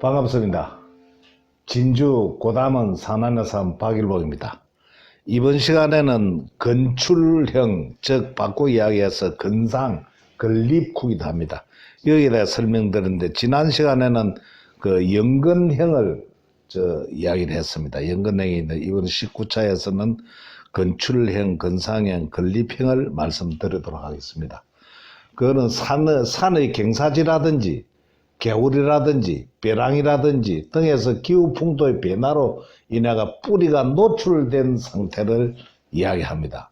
반갑습니다. 진주 고담은 산안에산 박일복입니다. 이번 시간에는 건출형, 즉 바꾸 이야기해서 건상, 건립국이다 합니다. 여기에 대해 설명드렸는데 지난 시간에는 그 연근형을 저 이야기를 했습니다. 연근형이 있는데 이번 19차에서는 건출형, 건상형, 건립형을 말씀드리도록 하겠습니다. 그거는 산의, 산의 경사지라든지 개울이라든지 벼랑이라든지 등에서 기후 풍도의 변화로 인해가 뿌리가 노출된 상태를 이야기합니다.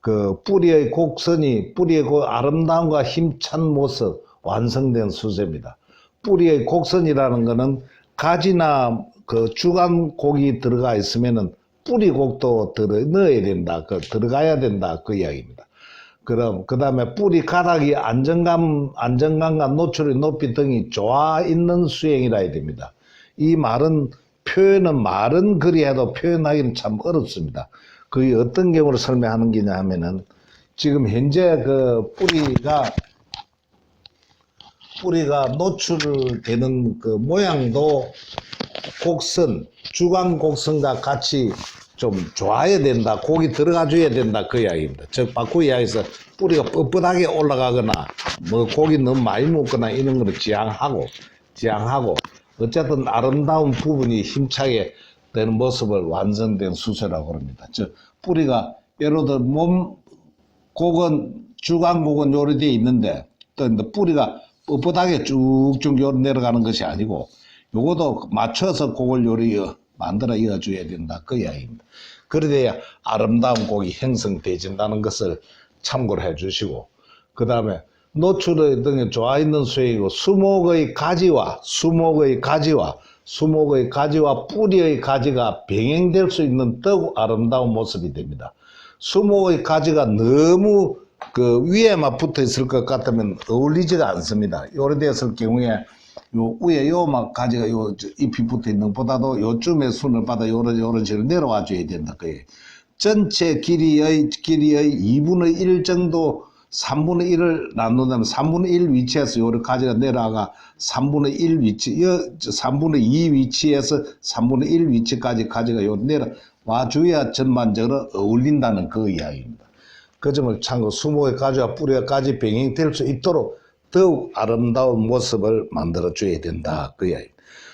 그 뿌리의 곡선이 뿌리의 그 아름다움과 힘찬 모습 완성된 수제입니다. 뿌리의 곡선이라는 것은 가지나 그 주간 곡이 들어가 있으면은 뿌리 곡도 들어 넣어야 된다. 그 들어가야 된다. 그 이야기입니다. 그럼 그 다음에 뿌리 가닥이 안정감, 안정감과 노출의 높이 등이 좋아 있는 수행이라 해야 됩니다. 이 말은 표현은 말은 그리해도 표현하기는 참 어렵습니다. 그게 어떤 경우로 설명하는 게냐 하면은 지금 현재 그 뿌리가 뿌리가 노출되는 그 모양도 곡선, 주간 곡선과 같이 좀 좋아야 된다. 고기 들어가 줘야 된다. 그 이야기입니다. 즉, 바꾸 이야기에서 뿌리가 뻣뻣하게 올라가거나, 뭐 고기 너무 많이 먹거나 이런 거는 지양하고, 지양하고, 어쨌든 아름다운 부분이 힘차게 되는 모습을 완성된 수세라고 합니다. 즉, 뿌리가, 예를 들어 몸, 곡은, 주간 곡은 요리되어 있는데, 또 뿌리가 뻣뻣하게 쭉쭉 요 내려가는 것이 아니고, 요것도 맞춰서 곡을 요리 만들어 이어줘야 된다. 그 이야기입니다. 그래야 아름다운 곡이 형성되진다는 것을 참고를 해 주시고, 그 다음에 노출의 등에 좋아 있는 수액이고, 수목의 가지와, 수목의 가지와, 수목의 가지와 뿌리의 가지가 병행될 수 있는 더욱 아름다운 모습이 됩니다. 수목의 가지가 너무 그 위에만 붙어 있을 것 같으면 어울리지가 않습니다. 요래됐을 경우에 요 위에 요막 가지가 요저 잎이 붙어 있는 것보다도 요쯤에 순을 받아 요런 요런 식으로 내려와 줘야 된다 그예요. 전체 길이의 길이의 2분의 1 정도 3분의 1을 나눈다면 3분의 1 위치에서 요런 가지가 내려가 3분의 1 위치, 여 3분의 2 위치에서 3분의 1 위치까지 가지가 요 내려와 줘야 전반적으로 어울린다는 그 이야기입니다. 그 점을 참고 수목의 가지와 뿌리가 가지 병행될 수 있도록 더욱 아름다운 모습을 만들어 줘야 된다. 그 이야기.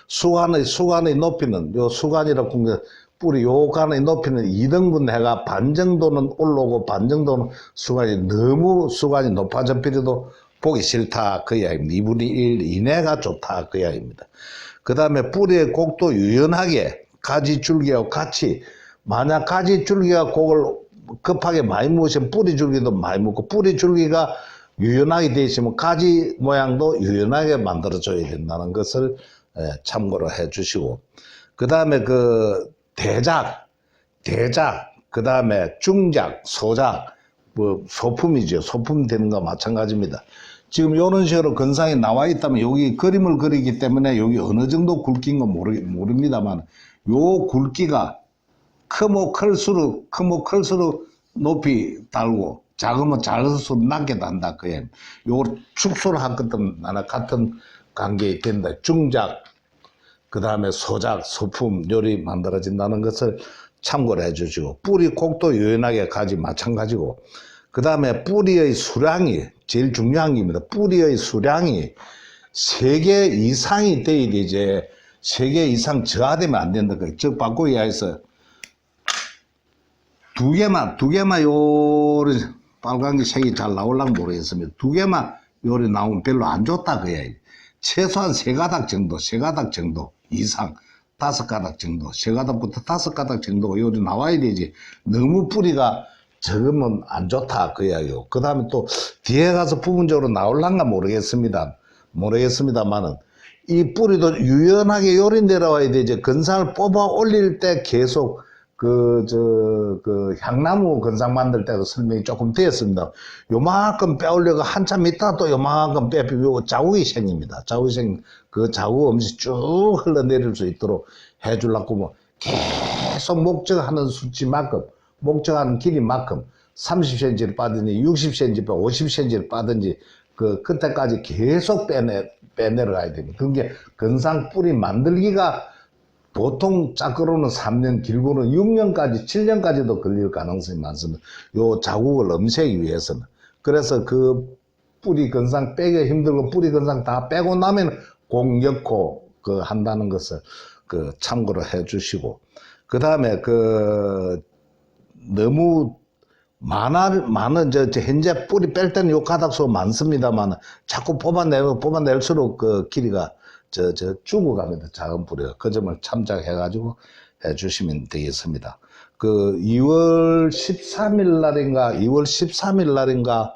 수간의, 수간의 높이는, 요 수간이라고 게 뿌리 요 간의 높이는 2등분 해가 반 정도는 올라오고 반 정도는 수간이 너무 수간이 높아져 버려도 보기 싫다. 그 이야기입니다. 2분의 1 이내가 좋다. 그 이야기입니다. 그 다음에 뿌리의 곡도 유연하게 가지 줄기와 같이 만약 가지 줄기가 곡을 급하게 많이 먹으시면 뿌리 줄기도 많이 먹고 뿌리 줄기가 유연하게 되어 있으면 가지 모양도 유연하게 만들어줘야 된다는 것을 예, 참고로 해 주시고 그 다음에 그 대작, 대작, 그 다음에 중작, 소작, 뭐 소품이죠. 소품 되는 거 마찬가지입니다. 지금 이런 식으로 건상이 나와 있다면 여기 그림을 그리기 때문에 여기 어느 정도 굵긴 건 모르, 모릅니다만 요 굵기가 크면 클수록 크면 클수록 높이 달고 작으면 작을수록 낮게 단다 그에 요걸 축소를 한 것도 나나 같은 관계에 된다 중작 그 다음에 소작 소품 요리 만들어진다는 것을 참고를 해주시고 뿌리 곡도 유연하게 가지 마찬가지고 그 다음에 뿌리의 수량이 제일 중요한 겁니다. 뿌리의 수량이 세 개 이상이 돼야 되지 세개 이상 저하되면 안 된다 즉 바꿔 이야기해서 두 개만, 두 개만 요리 빨간 게 색이 잘 나올랑 모르겠습니다. 두 개만 요리 나오면 별로 안 좋다 그야. 최소한 세 가닥 정도, 세 가닥 정도 이상, 다섯 가닥 정도, 세 가닥부터 다섯 가닥 정도가 요리 나와야 되지. 너무 뿌리가 적으면 안 좋다 그 이야기요. 그 다음에 또 뒤에 가서 부분적으로 나올란가 모르겠습니다. 모르겠습니다만은 이 뿌리도 유연하게 요리 내려와야 되지. 건상을 뽑아 올릴 때 계속 그, 저, 그, 향나무 건상 만들 때도 설명이 조금 되었습니다. 요만큼 빼올려가 한참 있다가 또 요만큼 빼비고 자국이 생깁니다. 자국이 생, 그 자국 없이 쭉 흘러내릴 수 있도록 해주려고 뭐 계속 목적하는 수치만큼, 목적하는 길이만큼 30cm를 빠든지 60cm, 50cm를 빠든지 그 끝에까지 계속 빼내 빼내려가야 됩니다. 그게 건상 뿌리 만들기가 보통 짝으로는 3년, 길고는 6년까지, 7년까지도 걸릴 가능성이 많습니다. 요 자국을 없애기 위해서는. 그래서 그 뿌리 건상 빼기 힘들고 뿌리 건상 다 빼고 나면 공역코 그 한다는 것을 그 참고로 해 주시고. 그 다음에 그 너무 많아, 많은, 저, 저 현재 뿌리 뺄 때는 요 가닥수 많습니다만 자꾸 뽑아내면 뽑아낼수록 그 길이가 저, 저, 죽어갑니다. 작은 뿌리가. 그 점을 참작해가지고 해 주시면 되겠습니다. 그 2월 13일 날인가, 2월 13일 날인가,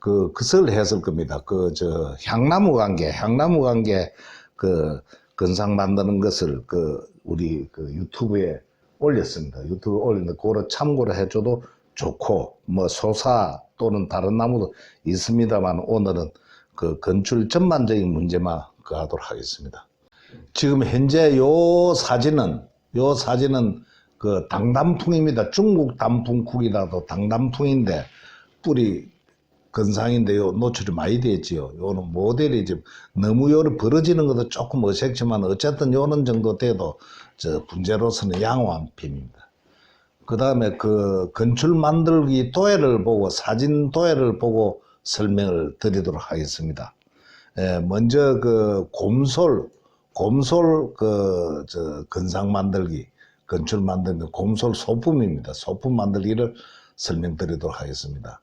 그, 그걸 했을 겁니다. 그, 저, 향나무 관계, 향나무 관계, 그, 건상 만드는 것을 그, 우리 그 유튜브에 올렸습니다. 유튜브에 올렸는데, 그거를 참고를 해줘도 좋고, 뭐, 소사 또는 다른 나무도 있습니다만, 오늘은 그 건출 전반적인 문제만 그 하도록 하겠습니다. 지금 현재 요 사진은, 요 사진은 그 당단풍입니다. 중국 단풍국이라도 당단풍인데, 뿌리 건상인데요. 노출이 많이 되었지요. 요는 모델이 지금 너무 요를 벌어지는 것도 조금 어색지만 어쨌든 요는 정도 돼도 저 분재로서는 양호한 편입니다. 그 다음에 그 건출 만들기 도해를 보고 사진 도해를 보고 설명을 드리도록 하겠습니다. 예, 먼저 그 곰솔, 곰솔 그저 건상 만들기, 건출 만들기 곰솔 소품입니다. 소품 만들기를 설명드리도록 하겠습니다.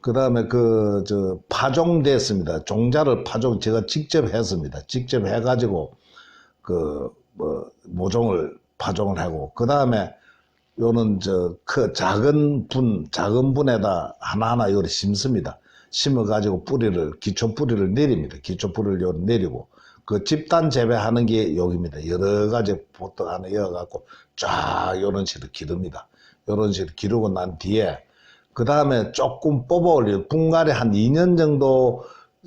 그 다음에 그, 저, 파종됐습니다. 종자를 파종, 제가 직접 했습니다. 직접 해가지고, 그, 뭐, 모종을 파종을 하고, 그 다음에, 요는 저, 그 작은 분, 작은 분에다 하나하나 요를 심습니다. 심어가지고 뿌리를, 기초 뿌리를 내립니다. 기초 뿌리를 요 내리고, 그 집단 재배하는 게 여기입니다. 여러 가지 보통 하나 이어갖고, 쫙 요런 식으로 기릅니다. 요런 식으로 기르고 난 뒤에, 그 다음에 조금 뽑아 올려 분갈이 한 2년 정도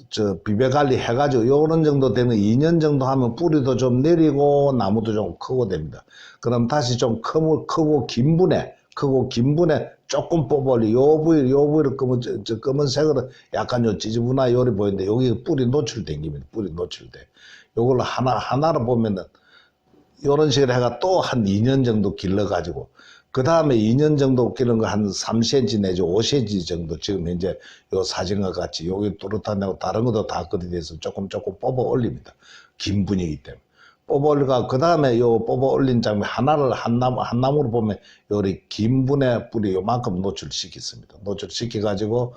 저 비배 관리 해가지고 요런 정도 되면 2년 정도 하면 뿌리도 좀 내리고 나무도 좀 크고 됩니다. 그럼 다시 좀 크고, 크고 긴 분에 크고 긴 분에 조금 뽑아 올려 요 부위 요 부위를 검은 저, 저 검은색으로 약간 요 지지부나 요리 보이는데 여기 뿌리 노출된 겁니다. 뿌리 노출돼. 요걸로 하나 하나로 보면은 요런 식으로 해가 또 한 2년 정도 길러가지고 그 다음에 2년 정도 기른 거한 3cm 내지 5cm 정도 지금 현재 요 사진과 같이 여기 뚜렷하고 다른 것도 다 그리 돼서 조금 조금 뽑아 올립니다. 긴 분이기 때문에. 뽑아 올리가 그 다음에 요 뽑아 올린 장면 하나를 한 나무 한 나무로 보면 요리 긴 분의 뿌리 요만큼 노출시켰습니다. 노출시켜 가지고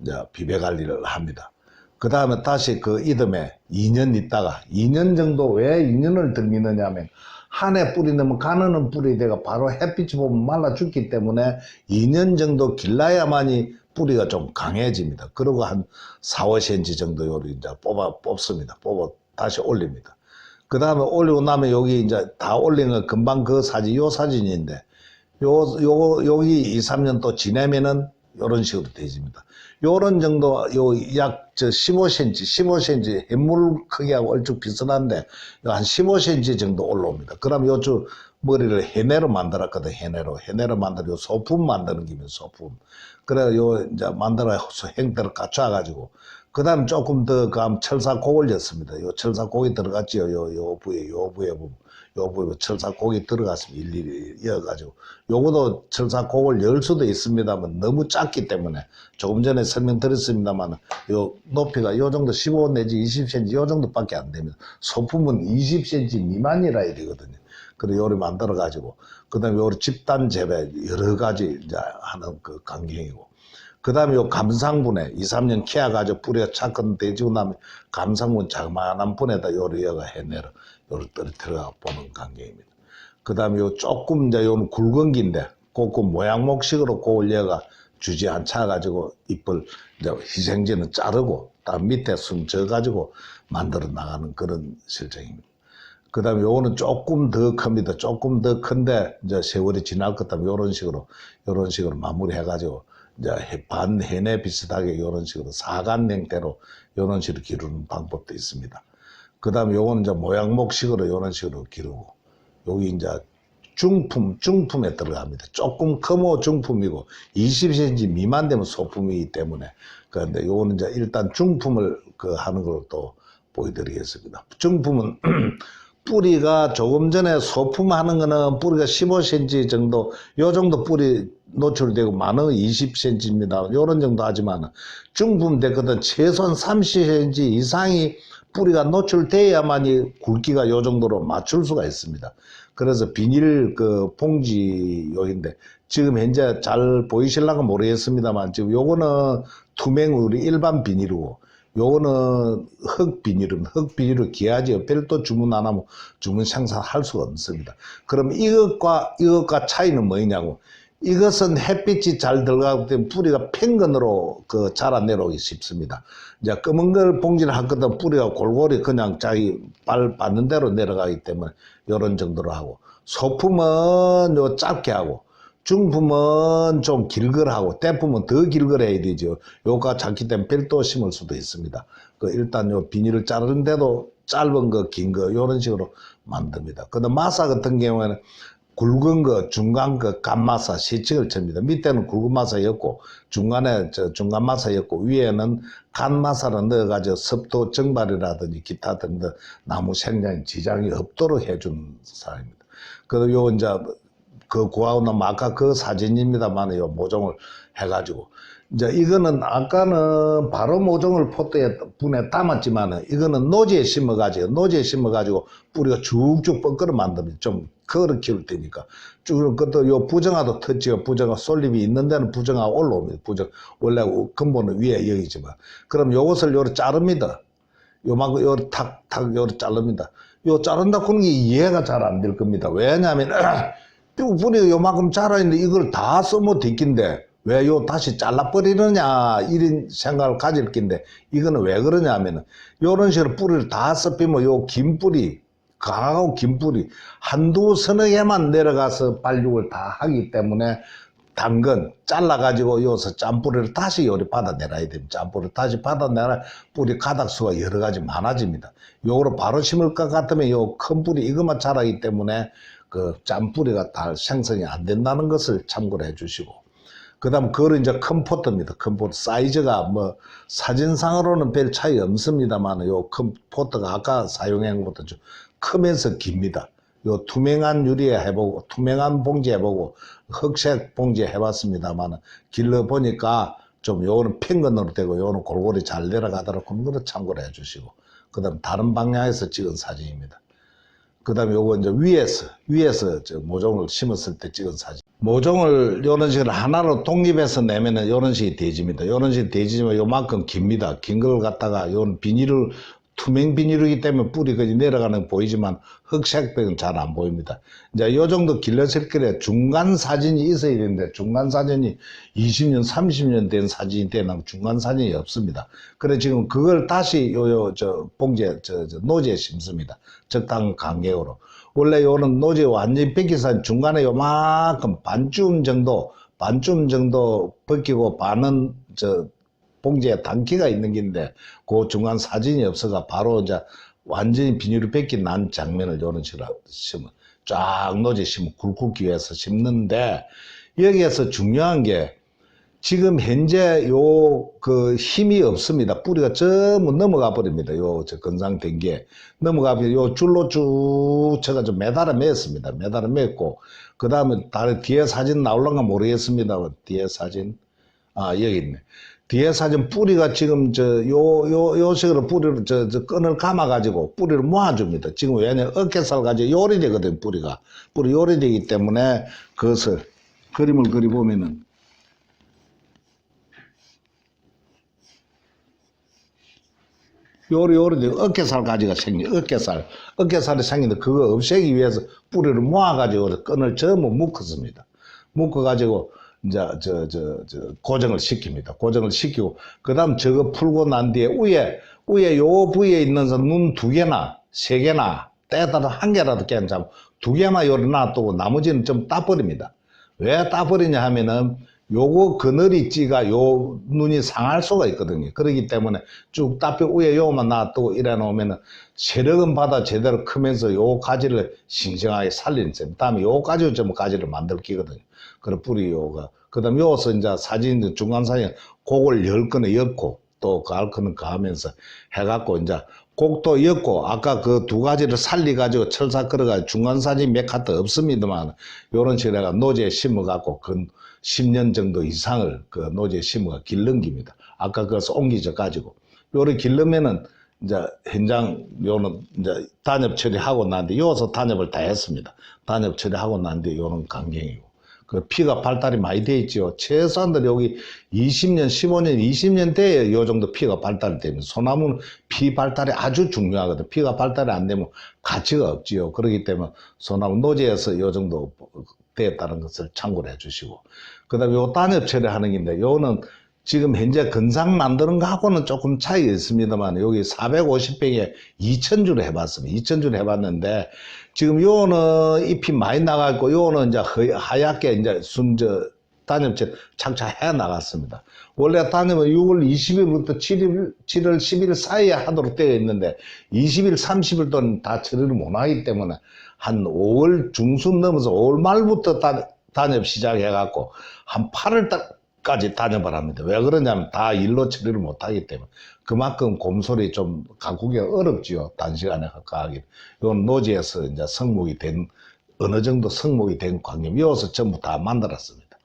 이제 비배 관리를 합니다. 그 다음에 다시 그 이듬해 2년 있다가 2년 정도 왜 2년을 들미느냐면 한 해 뿌리 넣으면 가느는 뿌리 내가 바로 햇빛이 보면 말라 죽기 때문에 2년 정도 길러야만이 뿌리가 좀 강해집니다. 그리고 한 4, 5cm 정도 요리 이제 뽑아 뽑습니다. 뽑아 다시 올립니다. 그 다음에 올리고 나면 여기 이제 다 올린 거 금방 그 사진, 요 사진인데 요, 요, 여기 2, 3년 또 지나면은 요런 식으로 되집니다. 요런 정도, 요 약 저 15cm, 15cm 햇물 크기하고 얼추 비슷한데 요한 15cm 정도 올라옵니다. 그럼 요쪽 머리를 해내로 만들었거든, 해내로. 해내로 만들어 요 소품 만드는 기면 소품. 그래 요 이제 만들어 행대를 갖춰가지고 그 다음 조금 더그 철사곡 올렸습니다. 요 철사곡이 들어갔지요. 요, 요 부에, 요 부에 보면. 요 부에 철사곡이 들어갔습니다. 일일이 이어가지고. 요거도 철사곡을 열 수도 있습니다만 너무 작기 때문에 조금 전에 설명드렸습니다만 요 높이가 요 정도 15 내지 20cm 요 정도밖에 안 됩니다. 소품은 20cm 미만이라 되거든요. 그래 요리 만들어 가지고 그 다음에 요리 집단 재배 여러 가지 이제 하는 그 광경이고 그 다음에 요 감상분에 2, 3년 키워가지고 뿌리가 차근 되지고 나면 감상분 자그마한 분에다 요리 여가 해내려 요를 떨어뜨려 보는 광경입니다. 그 다음에 요 조금 이제 요는 굵은 긴데 그 모양목식으로 그 올려가 주지 않차 가지고 잎을 이제 희생제는 자르고 딱 밑에 숨 져 가지고 만들어 나가는 그런 실정입니다. 그 다음에 요거는 조금 더 큽니다. 조금 더 큰데, 이제 세월이 지날 것 같다면 요런 식으로, 요런 식으로 마무리 해가지고, 이제 해- 반 해내 비슷하게 요런 식으로 사간냉대로 요런 식으로 기르는 방법도 있습니다. 그 다음에 요거는 이제 모양목식으로 요런 식으로 기르고, 여기 이제 중품, 중품에 들어갑니다. 조금 크모 중품이고 20cm 미만 되면 소품이기 때문에 그런데 요거는 이제 일단 중품을 그 하는 걸또 보여드리겠습니다. 중품은 뿌리가 조금 전에 소품하는 거는 뿌리가 15cm 정도, 요 정도 뿌리 노출되고 많은 20cm입니다. 요런 정도 하지만 중품 됐거든 최소한 30cm 이상이 뿌리가 노출돼야만이 굵기가 요 정도로 맞출 수가 있습니다. 그래서 비닐 그 봉지용인데 지금 현재 잘 보이실랑가 모르겠습니다만 지금 요거는 투명 우리 일반 비닐이고 요거는 흙 비닐은 흙 비닐을 기하지 별도 주문 안 하면 주문 생산할 수가 없습니다. 그럼 이것과 이것과 차이는 뭐냐고 이것은 햇빛이 잘 들어가기 때문에 뿌리가 팽근으로 그 자라 내려오기 쉽습니다. 이제 검은 걸 봉지를 하거든 뿌리가 골고루 그냥 자기 발 받는 대로 내려가기 때문에 요런 정도로 하고 소품은 요 짧게 하고 중품은 좀 길거하고 대품은 더 길거해야 되죠. 요가 작기 때문에 별도 심을 수도 있습니다. 그 일단 요 비닐을 자르는데도 짧은 거, 긴 거, 요런 식으로 만듭니다. 근데 마사 같은 경우에는 굵은 거, 중간 거, 간마사 세 층을 칩니다. 밑에는 굵은 마사였고, 중간에 저 중간 마사였고, 위에는 간마사를 넣어가지고 습도 증발이라든지 기타 등등 나무 생장에 지장이 없도록 해준 사람입니다. 그리고 요 이제 그 구하고는 아까 그 사진입니다만 요. 모종을 해가지고. 이제 이거는 아까는 바로 모종을 포트에 분에 담았지만은 이거는 노지에 심어가지고 노지에 심어가지고 뿌리가 쭉쭉 뻗거려 만들면 좀 걸어 키울 테니까. 쭉 그것도 요 부정화도 터지요 부정화 솔잎이 있는 데는 부정화 올라옵니다. 부정 원래 근본은 위에 여기지만. 그럼 요것을 요로 자릅니다. 요만큼 요로 탁탁 요로 자릅니다. 요 자른다 그런 게 이해가 잘 안 될 겁니다. 왜냐하면 뿌리가 요만큼 자라있는데 이걸 다 써못 됐긴데 왜 요 다시 잘라버리느냐 이런 생각을 가질 낀데 이거는 왜 그러냐 하면은 요런 식으로 뿌리를 다 썩히면 요 긴 뿌리 강하고 긴 뿌리 한두 서너 개만 내려가서 발육을 다 하기 때문에 당근 잘라가지고 요서 짬뿌리를 다시 요리 받아내놔야 됩니다. 짬뿌리를 다시 받아내라 뿌리 가닥수가 여러 가지 많아집니다. 요거로 바로 심을 것 같으면 요 큰 뿌리 이것만 자라기 때문에 그 짬뿌리가 다 생성이 안 된다는 것을 참고를 해 주시고 그 다음 그거는 이제 큰 포트입니다. 큰 포트 사이즈가 뭐 사진상으로는 별 차이 없습니다만 요큰 포트가 아까 사용한 것도 좀 크면서 깁니다. 요 투명한 유리에 해보고 투명한 봉지 해보고 흑색 봉지 해봤습니다만 길러 보니까 좀 요거는 팽근으로 되고 요거는 골고루 잘 내려가도록 그런 거를 참고를 해주시고 그 다음 다른 방향에서 찍은 사진입니다. 그 다음에 요거 이제 위에서, 위에서 저 모종을 심었을 때 찍은 사진. 모종을 요런 식으로 하나로 독립해서 내면은 요런 식이 되집니다. 요런 식이 되지만 요만큼 깁니다. 긴 걸 갖다가 요런 비닐을 투명 비닐이기 때문에 뿌리가 내려가는 거 보이지만 흑색백은 잘 안 보입니다. 이제 요 정도 길러질 거래 중간 사진이 있어야 되는데 중간 사진이 20년, 30년 된 사진이 되나 중간 사진이 없습니다. 그래 지금 그걸 다시 요요 저 봉지에 저, 저 노지에 심습니다. 적당 간격으로. 원래 요는 노지 완전히 벗기산 중간에 요만큼 반쯤 정도 반쯤 정도 벗기고 반은 저 봉지에 단기가 있는 긴데 그 중간 사진이 없어가 바로 이제 완전히 비닐을 벗긴 난 장면을 요런 식으로 심어 쫙 노지 심어 굵굵기 위해서 심는데 여기에서 중요한 게 지금 현재 요 그 힘이 없습니다. 뿌리가 전부 넘어가 버립니다. 요 저 건상된 게 넘어가 버려 요 줄로 쭉 제가 좀 매달아 맸습니다. 매달아 맸고 그 다음에 다른 뒤에 사진 나올란가 모르겠습니다. 뒤에 사진 아 여기 있네. 뒤에 사진 뿌리가 지금 저 요 요 요 식으로 뿌리를 저, 저 끈을 감아 가지고 뿌리를 모아줍니다. 지금 왜냐 어깨살 가지고 요리 되거든 뿌리가 뿌리 요리 되기 때문에 그것을 그림을 그리 보면은 요리 요리 어깨살 가지가 생겨 어깨살 어깨살이 생기는데 그거 없애기 위해서 뿌리를 모아 가지고 끈을 전부 묶었습니다. 묶어 가지고 이제 저 저 저 고정을 시킵니다. 고정을 시키고 그다음 저거 풀고 난 뒤에 위에 위에 요 부위에 있는 눈 두 개나 세 개나 때에 따라 한 개라도 괜찮고 두 개나 요리 놔두고 나머지는 좀 따버립니다. 왜 따버리냐 하면은 요거 그늘이 찌가 요 눈이 상할 수가 있거든요. 그렇기 때문에 쭉 따뼈 위에 요만 놔두고 이래 놓으면은 세력은 받아 제대로 크면서 요 가지를 싱싱하게 살리는 셈. 다음에 요 가지로 좀 가지를 만들 끼거든요. 그런 뿌리 요가. 그 다음에 요서 이제 사진 중간사진 곡을 열 건에 엮고 또 가을 거는 가하면서 해갖고 이제 곡도 엮고 아까 그 두 가지를 살리가지고 철사 끌어가지고 중간사진 몇 카트 없습니다만 요런 식으로 해가 노지에 심어갖고 그 10년 정도 이상을 그 노지에 심어가 길른 깁니다. 아까 그것을 옮기져 가지고 요를 길르면은 이제 현장 요는 이제 단엽 처리하고 난뒤 요서 단엽을 다 했습니다. 단엽 처리하고 난 뒤 요는 강경이고 그 피가 발달이 많이 돼 있지요. 최소한들 여기 20년, 15년, 20년 돼야 요 정도 피가 발달이 됩니다. 소나무는 피 발달이 아주 중요하거든. 피가 발달이 안 되면 가치가 없지요. 그렇기 때문에 소나무 노지에서 요 정도 되었다는 것을 참고를 해 주시고. 그 다음에 요 단엽 처리하는 건데, 요는 지금 현재 건상 만드는 거하고는 조금 차이가 있습니다만, 여기 450평에 2,000줄 해봤습니다. 2,000줄 해봤는데, 지금 요는 잎이 많이 나가고, 요는 이제 허- 하얗게 이제 순저 단엽채 착착해 나갔습니다. 원래 단엽은 6월 20일부터 7일, 7월 10일 사이에 하도록 되어 있는데, 20일, 30일 동안 다 처리를 못 하기 때문에, 한 5월 중순 넘어서 5월 말부터 단, 단엽 시작해갖고, 한 8월 달 까지 합니다. 왜 그러냐면 다 일로 처리를 못 하기 때문에. 그만큼 곰솔이 좀 가꾸기가 어렵지요. 단시간에 가까하기. 이건 노지에서 이제 성목이 된, 어느 정도 성목이 된 광염, 이어서 전부 다 만들었습니다.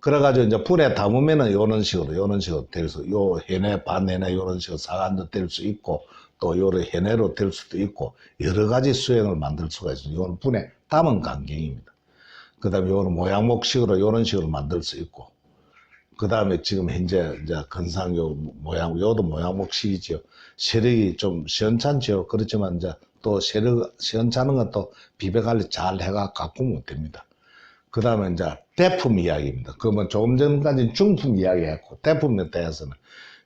그래가지고 이제 불에 담으면은 요런 식으로, 요런 식으로 될 수, 요 해내, 반해내, 요런 식으로 사간도 될 수 있고, 또 요런 해내로 될 수도 있고, 여러 가지 수행을 만들 수가 있습니다. 요런 불에 담은 광경입니다. 그 다음에 요런 모양목식으로 요런 식으로 만들 수 있고, 그 다음에 지금 현재 이제 건상 요 모양, 요도 모양목식이죠. 세력이 좀 시원찮죠. 그렇지만 이제 또 세력, 시원찮은 것도 비벼 관리 잘 해가 가꾸면 됩니다. 그 다음에 이제 대품 이야기입니다. 그러면 조금 전까지 중품 이야기 했고, 대품에 대해서는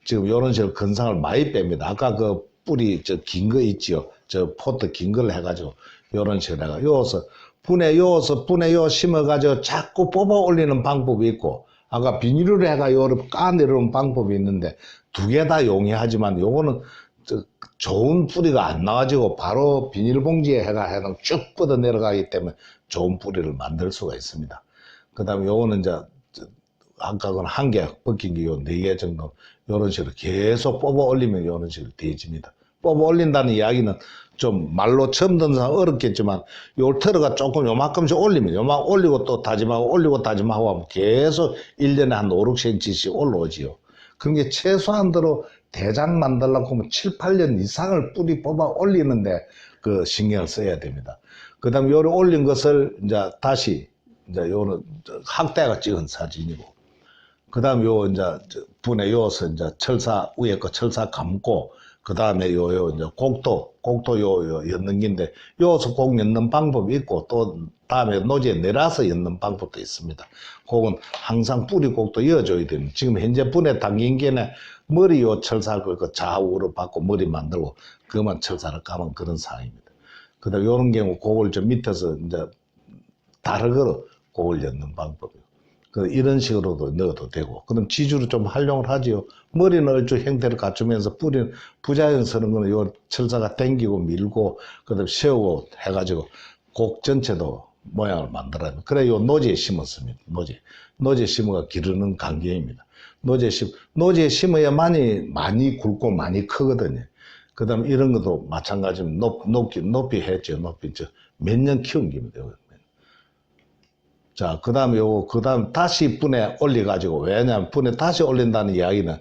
지금 요런 식으로 건상을 많이 뺍니다. 아까 그 뿌리 저 긴 거 있지요. 저 포트 긴 걸 해가지고 요런 식으로 해가 요어서 분에 요어서 분에 요 심어가지고 자꾸 뽑아 올리는 방법이 있고, 아까 비닐을 해가 요를 까내려는 방법이 있는데 두 개 다 용이하지만 요거는 저 좋은 뿌리가 안 나와지고 바로 비닐봉지에 해가 해는 쭉 뻗어 내려가기 때문에 좋은 뿌리를 만들 수가 있습니다. 그 다음에 요거는 이제 저 아까 그건 한개 벗긴 게 요 네 개 정도 요런 식으로 계속 뽑아 올리면 요런 식으로 되어집니다. 뽑아 올린다는 이야기는 좀 말로 처음 듣는 사람 어렵겠지만 요 털어가 조금 요만큼씩 올리면 요만 올리고 또 다짐하고 올리고 다짐하고 하면 계속 1년에 한 5, 6cm씩 올라오지요. 그런 게 최소한대로 대장 만들려고 하면 7, 8년 이상을 뿌리 뽑아 올리는데 그 신경을 써야 됩니다. 그 다음에 요를 올린 것을 이제 다시 이제 요는 저 학대가 찍은 사진이고 그 다음에 요 이제 저 분에 요서 이제 철사 위에 거 철사 감고 그 다음에 요요 이제 곡도 곡도 요, 요 엮는 긴데 요서 곡 엮는 방법이 있고 또 다음에 노지에 내려서 엮는 방법도 있습니다. 곡은 항상 뿌리 곡도 이어줘야 됩니다. 지금 현재 분에 담긴 게는 머리 요 철사 그 좌우로 받고 머리 만들고 그만 철사를 감은 그런 상황입니다. 그 다음에 요런 경우 곡을 좀 밑에서 이제 다르거로 곡을 엮는 방법이요. 그 이런 식으로도 넣어도 되고 그럼 지주로 좀 활용을 하지요. 머리는 얼추 형태를 갖추면서 뿌리는 부자연스러운 거는 요 철사가 당기고 밀고 그다음 세우고 해가지고 곡 전체도 모양을 만들어야 돼요. 그래 요 노지에 심었습니다. 노지 노지에 심어가 기르는 관계입니다. 노지에 심 노지에 심어야만이 많이 굵고 많이 크거든요. 그다음 이런 것도 마찬가지로 높 높이 높이 했죠. 높이 저몇 년 키운 겁니다. 자, 그 다음에 요거, 그 다음 다시 분에 올려가지고, 왜냐면 분에 다시 올린다는 이야기는,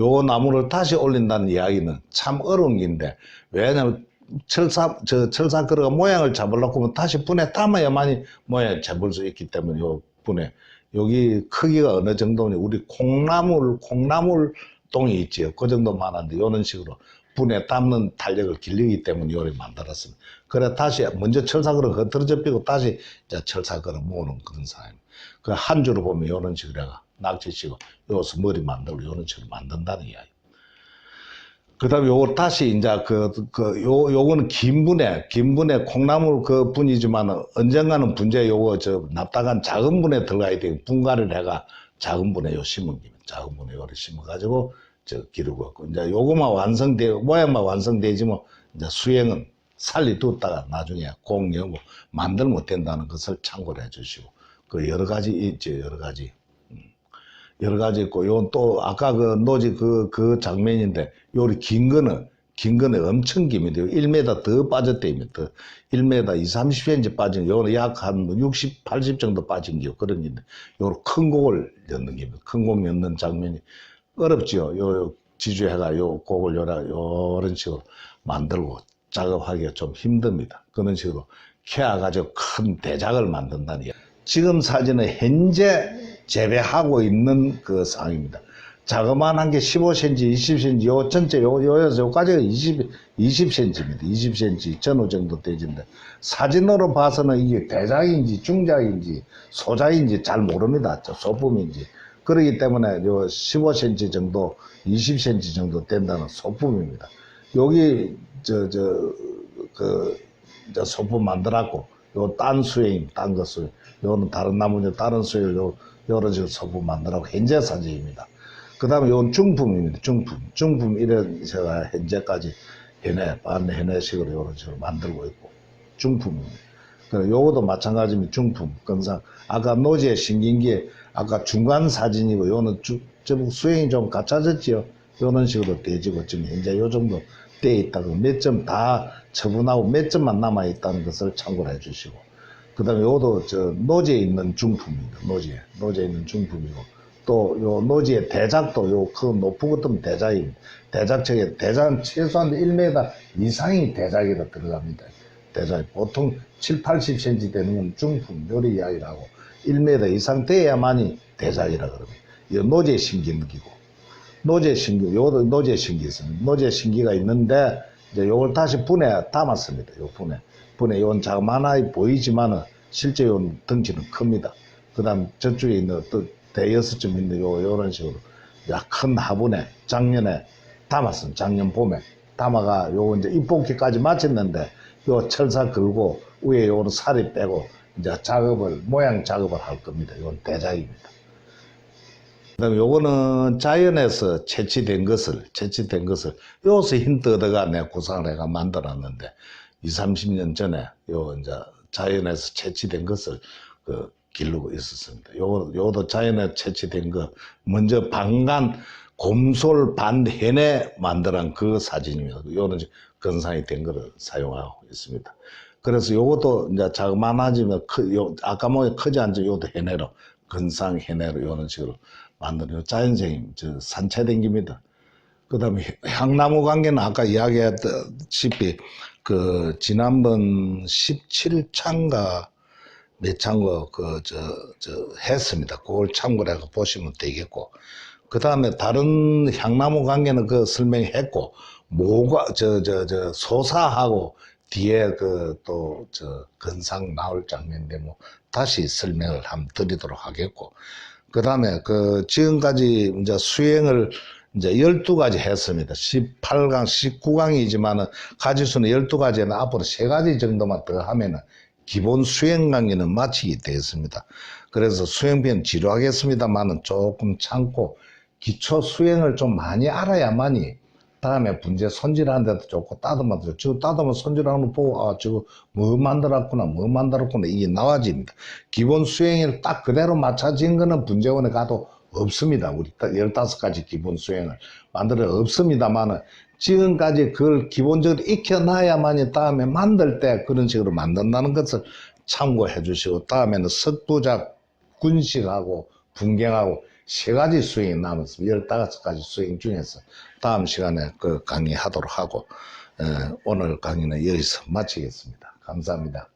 요 나무를 다시 올린다는 이야기는 참 어려운 긴데, 왜냐면 철사, 저 철사 그릇가 모양을 잡으려고 하면 다시 분에 담아야만이 모양을 잡을 수 있기 때문에 요 분에, 여기 크기가 어느 정도냐, 우리 콩나물, 콩나물 똥이 있지요. 그 정도만한데, 요런 식으로 분에 담는 탄력을 길리기 때문에 요리 만들었습니다. 그래 다시 먼저 철사그릇 흩어져 삐고 다시 이제 철사그릇 모으는 그런 상황입니다. 그 한 줄을 보면 요런 식으로 해가 낙지치고 요서 머리 만들고 요런 식으로 만든다는 이야기. 그 다음에 요거 다시 이제 그, 그, 요, 요거는 긴 분에, 긴 분에 콩나물 그 분이지만 언젠가는 분재 요거 저 납작한 작은 분에 들어가야 되고 분갈이를 해가 작은 분에 요 심은 김에 작은 분에 요를 심어가지고 저 기르고 있고 이제 요거만 완성돼 모양만 완성되지 뭐 이제 수행은 살리 뒀다가 나중에 공여 뭐 만들 못 된다는 것을 참고를 해주시고 그 여러 가지 있죠 여러 가지 음. 여러 가지 있고 요건 또 아까 그 노지 그그 장면인데 요리 긴 거는 긴 거는 엄청 깁니다. 1m 더 빠졌대요. 더 1m 2, 30cm 빠진 요거는 약 한 60, 80 정도 빠진 게 그런 게인데 요런 큰 곡을 엮는 겁니다. 큰곡 엮는 장면이 어렵죠. 요, 요 지주해가 요 곡을 요라 요런 식으로 만들고 작업하기가 좀 힘듭니다. 그런 식으로 캐아 가지고 큰 대작을 만든다니. 지금 사진은 현재 재배하고 있는 그 상황입니다. 자그마한 게 15cm, 20cm, 요 전체 요, 요에서 요까지가 20, 20cm입니다. 20cm 전후 정도 되진데 사진으로 봐서는 이게 대작인지 중작인지 소작인지 잘 모릅니다. 저 소품인지. 그렇기 때문에 요 15cm 정도, 20cm 정도 된다는 소품입니다. 여기 저 저그저 소품 만들었고 요딴 수행, 딴거 수행, 요는 다른 나무죠 다른 수행 요 요런 식으로 소품 만들었고 현재 사진입니다. 그 다음에 요건 중품입니다. 중품. 중품 이런 제가 현재까지 해내, 반 해내식으로 요런 식으로 만들고 있고 중품입니다. 그 요것도 마찬가지입니다. 중품. 건상. 아까 노지에 신긴 게 아까 중간 사진이고 요는 쭉, 좀 수행이 좀 갖춰졌지요. 요런 식으로 돼지고 지금 현재 요 정도 돼 있다고 몇 점 다 처분하고 몇 점만 남아 있다는 것을 참고를 해 주시고 그 다음에 요도 저 노지에 있는 중품입니다. 노지에. 노지에 있는 중품이고 또 요 노지의 대작도 요 그 높은 것도 대작입니다. 대작책에 대작은 최소한 1m 이상이 대작에다 들어갑니다. 대작 보통 7, 80cm 되는 건 중품 요리 이야기라고 1m 이상 돼야만이 대작이라 그럽니다. 이 노제 신기는 기고 노제 신기 요도 노제 신기 있습니다. 노제 신기가 있는데 이제 요걸 다시 분해 담았습니다. 요 분해 분해 요건 자그마하게 보이지만은 실제 요 덩치는 큽니다. 그 다음 저쪽에 있는 또 대여섯 점 있는 요 요런 식으로 약큰 화분에 작년에 담았습니다. 작년 봄에 담아가 요거 이제 입볶이까지 마쳤는데 요 철사 걸고 위에 요거는 살이 빼고 이제 작업을 모양 작업을 할 겁니다. 이건 대작입니다. 그다음에 요거는 자연에서 채취된 것을 채취된 것을 요새 힘 뜯어가 내 구상을 해가 만들었는데 2, 30년 전에 요 이제 자연에서 채취된 것을 그 기르고 있었습니다. 요 요도 자연에 채취된 거 먼저 방간 곰솔 반해내 만들한 그 사진입니다. 요는 건상이 된 거를 사용하고 있습니다. 그래서 요것도 이제 자그만하지만 크, 요, 아까 뭐 크지 않죠. 요도 해내로 건상 해내로 요런 식으로 만드는 요 자연생임 저 산채된 겁니다. 그 다음에 향나무 관계는 아까 이야기했다시피 그 지난번 17차인가 몇 차인가 그저 저 했습니다. 그걸 참고를 해서 보시면 되겠고 그 다음에 다른 향나무 관계는 그 설명했고 모가 저저 저 소사하고 뒤에 그 또저 건상 나올 장면인데 뭐 다시 설명을 한번 드리도록 하겠고 그 다음에 그 지금까지 이제 수행을 이제 12가지 했습니다. 18강, 19강이지만은 가지수는 12가지는 앞으로 3가지 정도만 더 하면은 기본 수행 강의는 마치게 되었습니다. 그래서 수행편 지루하겠습니다만은 조금 참고 기초 수행을 좀 많이 알아야만이 다음에 분재 손질하는데도 좋고 따듬어도 저거 따듬어 손질하는 거 보고 아 저거 뭐 만들었구나 뭐 만들었구나 이게 나와집니다. 기본 수행을 딱 그대로 맞춰진 거는 분재원에 가도 없습니다. 우리 15가지 기본 수행을 만들어 없습니다만은 지금까지 그걸 기본적으로 익혀놔야만이 다음에 만들 때 그런 식으로 만든다는 것을 참고해 주시고 다음에는 석부작 군식하고 분경하고 세 가지 수행이 남았습니다. 15가지 수행 중에서 다음 시간에 그 강의하도록 하고 에, 오늘 강의는 여기서 마치겠습니다. 감사합니다.